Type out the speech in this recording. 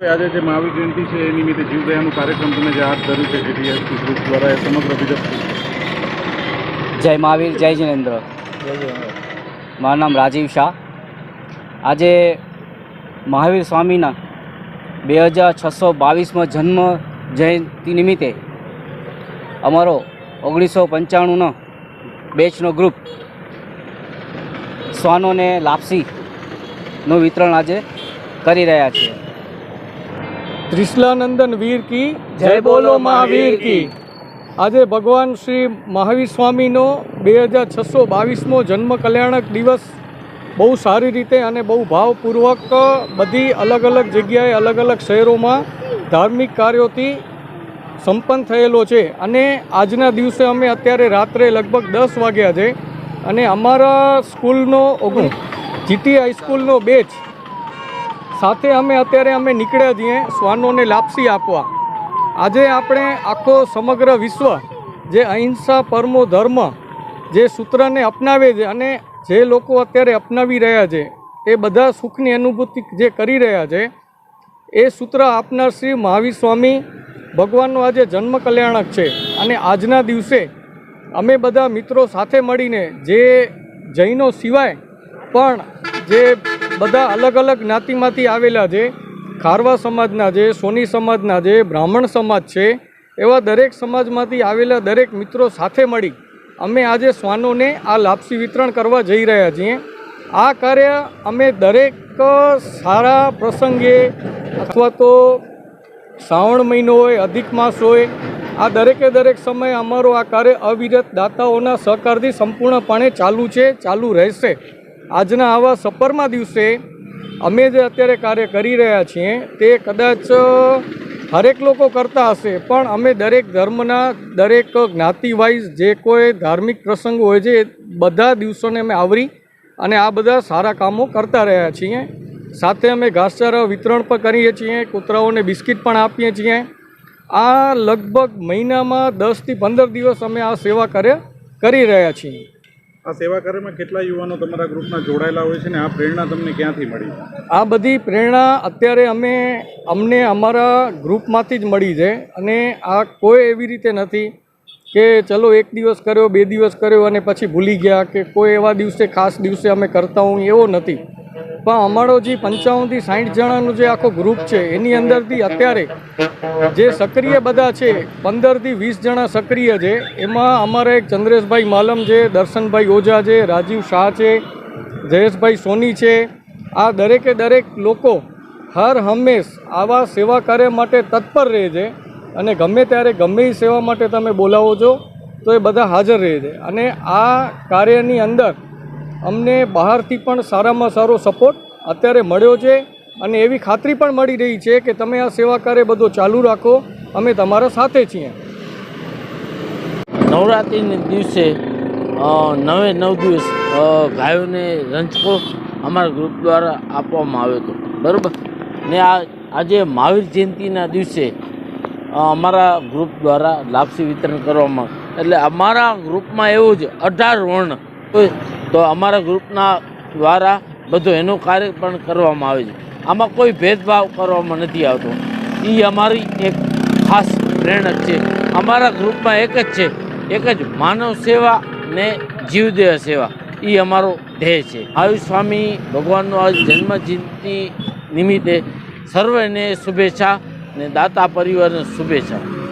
આજે જે મહાવીર જયંતિ છે, એ નિમિત્તે જીવદયાનું કાર્યક્રમ તમે જે હાથ ધર્યું છે જેડીએસપી ગ્રુપ દ્વારા, એ સમગ્ર વિગત જય મહાવીર, જય જિનેન્દ્ર. મારું નામ રાજીવ શાહ. આજે મહાવીર સ્વામીના બે હજાર છસો બાવીસમાં જન્મ જયંતિ નિમિત્તે અમારો ઓગણીસો પંચાણુંનો બેચનો ગ્રુપ શ્વાનોને લાપસીનું વિતરણ આજે કરી રહ્યા છીએ. ત્રિશલાનંદન વીર કી જય બોલો મહાવીર કી. આજે ભગવાન શ્રી મહાવીર સ્વામીનો બે હજાર છસો બાવીસમો જન્મ કલ્યાણક દિવસ બહુ સારી રીતે અને બહુ ભાવપૂર્વક બધી અલગ અલગ જગ્યાએ અલગ અલગ શહેરોમાં ધાર્મિક કાર્યોથી સંપન્ન થયેલો છે. અને આજના દિવસે અમે અત્યારે રાત્રે લગભગ દસ વાગ્યા છે. અને અમારા સ્કૂલનો ઓગણ જીટી હાઈસ્કૂલનો બેચ સાથે અમે અત્યારે અમે નીકળ્યા છીએ શ્વાનોને લાપસી આપવા. આજે આપણે આખો સમગ્ર વિશ્વ જે અહિંસા પરમો ધર્મ જે સૂત્રને અપનાવે છે અને જે લોકો અત્યારે અપનાવી રહ્યા છે, એ બધા સુખની અનુભૂતિ જે કરી રહ્યા છે, એ સૂત્ર આપનાર શ્રી મહાવીર સ્વામી ભગવાનનો આજે જન્મ કલ્યાણક છે. અને આજના દિવસે અમે બધા મિત્રો સાથે મળીને જે જૈનો સિવાય પણ જે બધા અલગ અલગ જ્ઞાતિમાંથી આવેલા છે ખારવા સમાજના છે સોની સમાજના છે બ્રાહ્મણ સમાજ છે, એવા દરેક સમાજમાંથી આવેલા દરેક મિત્રો સાથે મળી અમે આજે શ્વાનોને આ લાપસી વિતરણ કરવા જઈ રહ્યા છીએ. આ કાર્ય અમે દરેક સારા પ્રસંગે અથવા તો શ્રાવણ મહિનો હોય, અધિક માસ હોય, આ દરેકે દરેક સમયે અમારો આ કાર્ય અવિરત દાતાઓના સહકારથી સંપૂર્ણપણે ચાલુ છે, ચાલુ રહેશે. આજના આવા સપરમાં દિવસે અમે જે અત્યારે કાર્ય કરી રહ્યા છીએ તે કદાચ હરેક લોકો કરતા હશે, પણ અમે દરેક ધર્મના દરેક જ્ઞાતિવાઇઝ જે કોઈ ધાર્મિક પ્રસંગો હોય છે બધા દિવસોને અમે આવરી અને આ બધા સારા કામો કરતા રહ્યા છીએ. સાથે અમે ઘાસચારા વિતરણ પણ કરીએ છીએ, કૂતરાઓને બિસ્કિટ પણ આપીએ છીએ. આ લગભગ મહિનામાં દસથી પંદર દિવસ અમે આ સેવા કાર્ય, કરી રહ્યા છીએ. આ સેવા કાર્યમાં કેટલા યુવાનો તમારા ગ્રુપના જોડાયેલા હોય છે ને આ પ્રેરણા તમને ક્યાંથી મળી? આ બધી પ્રેરણા અત્યારે અમે, અમને અમારા ગ્રુપમાંથી જ મળી છે અને આ કોઈ એવી રીતે નથી કે ચલો એક દિવસ કર્યો, બે દિવસ કર્યો અને પછી ભૂલી ગયા કે કોઈ એવા દિવસે, ખાસ દિવસે અમે કરતા હું એવો નથી. પણ અમારો જે પંચાવનથી સાઠ જણાનું જે આખો ગ્રુપ છે, એની અંદરથી અત્યારે જે સક્રિય બધા છે, પંદરથી વીસ જણા સક્રિય છે, એમાં અમારા એક ચંદ્રેશભાઈ માલમ છે, દર્શનભાઈ ઓઝા છે, રાજીવ શાહ છે, જયેશભાઈ સોની છે. આ દરેકે દરેક લોકો હર હંમેશ આવા સેવા કાર્ય માટે તત્પર રહે છે અને ગમે ત્યારે ગમે સેવા માટે તમે બોલાવો છો, તો એ બધા હાજર રહે છે. અને આ કાર્યની અંદર અમને બહારથી પણ સારામાં સારો સપોર્ટ અત્યારે મળ્યો છે અને એવી ખાતરી પણ મળી રહી છે કે તમે આ સેવા કાર્ય બધો ચાલુ રાખો. અમે તમારા સાથે છીએ. નવરાત્રિના દિવસે નવે નવ દિવસ ગાયોને રંજકો અમારા ગ્રુપ દ્વારા આપવામાં આવ્યો હતો. બરાબર? ને આ, આજે મહાવીર જયંતિના દિવસે અમારા ગ્રુપ દ્વારા લાપસી વિતરણ કરવામાં. એટલે અમારા ગ્રુપમાં એવું જ અઢાર વર્ણ તો અમારા ગ્રુપના દ્વારા બધું એનું કાર્ય પણ કરવામાં આવે છે. આમાં કોઈ ભેદભાવ કરવામાં નથી આવતો. એ અમારી એક ખાસ પ્રેરણા છે. અમારા ગ્રુપમાં એક જ છે. એક જ માનવ સેવા ને જીવદેહ સેવા. એ અમારો ધ્યેય છે. આયુષ સ્વામી ભગવાનનો આજ જન્મજયંતિ નિમિત્તે સર્વેને શુભેચ્છા ને દાતા પરિવારને શુભેચ્છા.